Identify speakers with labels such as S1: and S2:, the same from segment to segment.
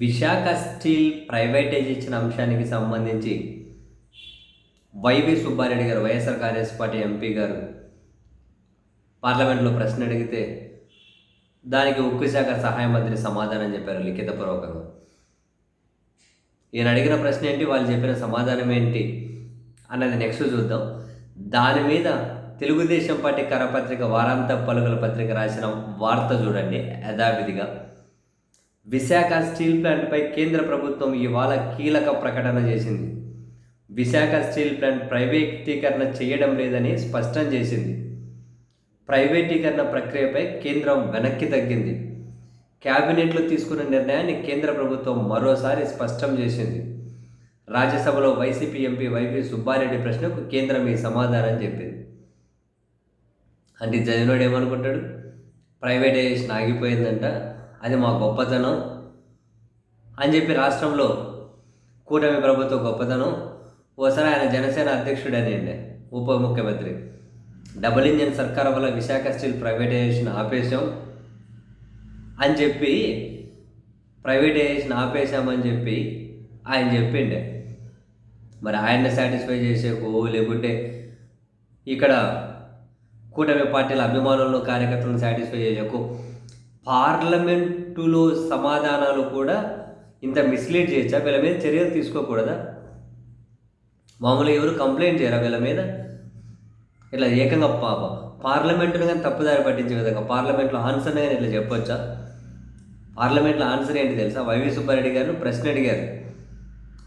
S1: Visakha steel privatisation అంశానికి సంబంధించి YV Subbareddy గారు వైఎస్ఆర్ కాంగ్రెస్ పార్టీ ఎంపీ గారు పార్లమెంట్లో ప్రశ్న అడిగితే దానికి ఉక్కు శాఖ సహాయ మంత్రి సమాధానం చెప్పారు లిఖితపూర్వకంగా. ఈయన అడిగిన ప్రశ్న ఏంటి వాళ్ళు చెప్పిన సమాధానం ఏంటి అన్నది నెక్స్ట్ చూద్దాం. దాని మీద తెలుగుదేశం పార్టీ కరపత్రిక వారాంత పలుకల పత్రిక రాసిన వార్త చూడండి యథావిధిగా. విశాఖ స్టీల్ ప్లాంట్పై కేంద్ర ప్రభుత్వం ఇవాళ కీలక ప్రకటన చేసింది. విశాఖ స్టీల్ ప్లాంట్ ప్రైవేటీకరణ చేయడం లేదని స్పష్టం చేసింది. ప్రైవేటీకరణ ప్రక్రియపై కేంద్రం వెనక్కి తగ్గింది. క్యాబినెట్లో తీసుకున్న నిర్ణయాన్ని కేంద్ర ప్రభుత్వం మరోసారి స్పష్టం చేసింది. రాజ్యసభలో వైసీపీ ఎంపీ వైపీ సుబ్బారెడ్డి ప్రశ్నకు కేంద్రం ఈ సమాధానం చెప్పింది. అంటే చదివినోడు ఏమనుకుంటాడు? ప్రైవేటైజేషన్ ఆగిపోయిందంట. అది మా గొప్పతనం అని చెప్పి రాష్ట్రంలో కూటమి ప్రభుత్వ గొప్పతనం. ఓసారి ఆయన జనసేన అధ్యక్షుడనేండి ఉప ముఖ్యమంత్రి. డబుల్ ఇంజన్ సర్కార్ వల్ల విశాఖ స్టీల్ ప్రైవేటైజేషన్ ఆపేశాం అని చెప్పి ప్రైవేటైజేషన్ ఆపేశామని చెప్పి ఆయన చెప్పిండే. మరి ఆయన్ని సాటిస్ఫై చేసేకో లేకుంటే ఇక్కడ కూటమి పార్టీల అభిమానులను కార్యకర్తలను సాటిస్ఫై చేయకు. పార్లమెంటులో సమాధానాలు కూడా ఇంత మిస్లీడ్ చేయొచ్చా? వీళ్ళ మీద చర్యలు తీసుకోకూడదా? మామూలుగా ఎవరు కంప్లైంట్ చేయరా వీళ్ళ మీద? ఇట్లా ఏకంగా పాప. పార్లమెంటును కానీ తప్పుదారి పట్టించే విధంగా పార్లమెంట్లో ఆన్సర్ కానీ ఇట్లా చెప్పొచ్చా? పార్లమెంట్లో ఆన్సర్ ఏంటి తెలుసా? వైవి సుబ్బారెడ్డి గారు ప్రశ్న అడిగారు.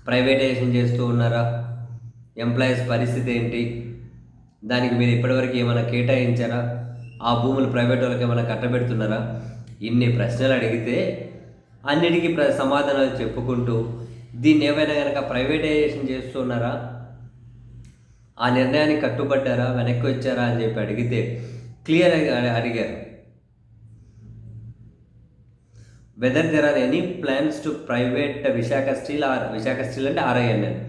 S1: ప్రైవేటైజేషన్ చేస్తూ ఉన్నారా? ఎంప్లాయీస్ పరిస్థితి ఏంటి? దానికి మీరు ఇప్పటివరకు ఏమైనా కేటాయించారా? ఆ భూములు ప్రైవేట్ వాళ్ళకి ఏమైనా కట్టబెడుతున్నారా? ఇన్ని ప్రశ్నలు అడిగితే అన్నిటికీ ప్ర సమాధానాలు చెప్పుకుంటూ దీన్ని ఏమైనా కనుక ప్రైవేటైజేషన్ చేస్తున్నారా? ఆ నిర్ణయానికి కట్టుబడ్డారా? వెనక్కి వచ్చారా అని చెప్పి అడిగితే క్లియర్ అడిగారు. Whether there are any plans to private Visakha steel or Visakha steel అంటే RINL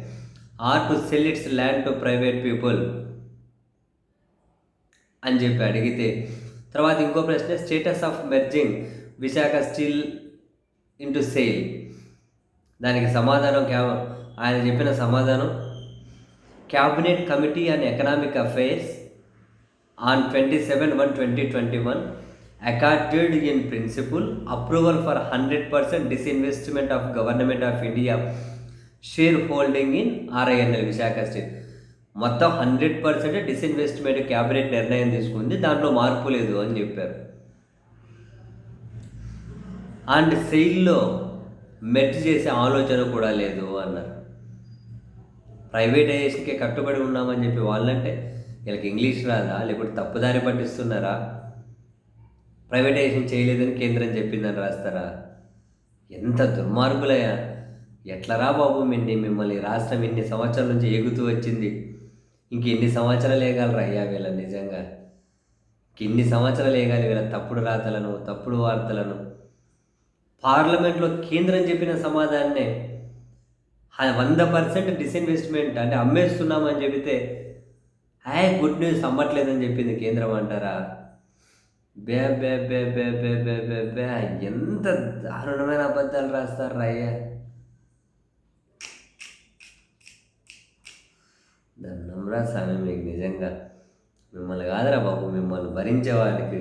S1: or to sell its land to private people అని చెప్పి అడిగితే తర్వాత ఇంకో ప్రశ్న status of merging Visakha steel into SAIL దానికి సమాధానం క్యా ఆయన చెప్పిన సమాధానం cabinet committee and economic affairs on twenty seven one twenty twenty one accorded in principle approval for hundred percent disinvestment of government of India share holding in RINL Visakha steel మొత్తం hundred percent disinvestment cabinet నిర్ణయం తీసుకుంది దాంట్లో మార్పు లేదు అని చెప్పారు. And సెయిల్లో merge చేసే ఆలోచన కూడా లేదు అన్నారు. ప్రైవేటైజేషన్కే కట్టుబడి ఉన్నామని చెప్పి వాళ్ళంటే వీళ్ళకి ఇంగ్లీష్ రాదా లేకపోతే తప్పుదారి పట్టిస్తున్నారా? ప్రైవేటైజేషన్ చేయలేదని కేంద్రం చెప్పిందని రాస్తారా? ఎంత దుర్మార్గులయ్యా. ఎట్లరా బాబు మిన్ని మిమ్మల్ని రాష్ట్రం ఇన్ని సంవత్సరాల నుంచి ఎగుతూ వచ్చింది? ఇంకెన్ని సంవత్సరాలు వేయగలరా అయ్యా వీళ్ళ నిజంగా? ఇన్ని సంవత్సరాలు వేయగాలి వీళ్ళ తప్పుడు రాతలను తప్పుడు వార్తలను? పార్లమెంట్లో కేంద్రం చెప్పిన సమాధానాన్నే వంద పర్సెంట్ డిస్ఇన్వెస్ట్మెంట్ అంటే అమ్మేస్తున్నామని చెబితే హాయ్ గుడ్ న్యూస్ అమ్మట్లేదని చెప్పింది కేంద్రం అంటారా? బే బే బే బే బే బే బే బే ఎంత దారుణమైన అబద్ధాలు రాస్తారు అయ్యా? దండంరా స్వామి మీకు నిజంగా మిమ్మల్ని కాదురా బాబు మిమ్మల్ని భరించే వాళ్ళకి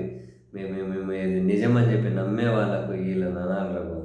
S1: మేము మేము ఇది నిజమని చెప్పి నమ్మే వాళ్ళకు వీళ్ళని అనాలరా బాబు.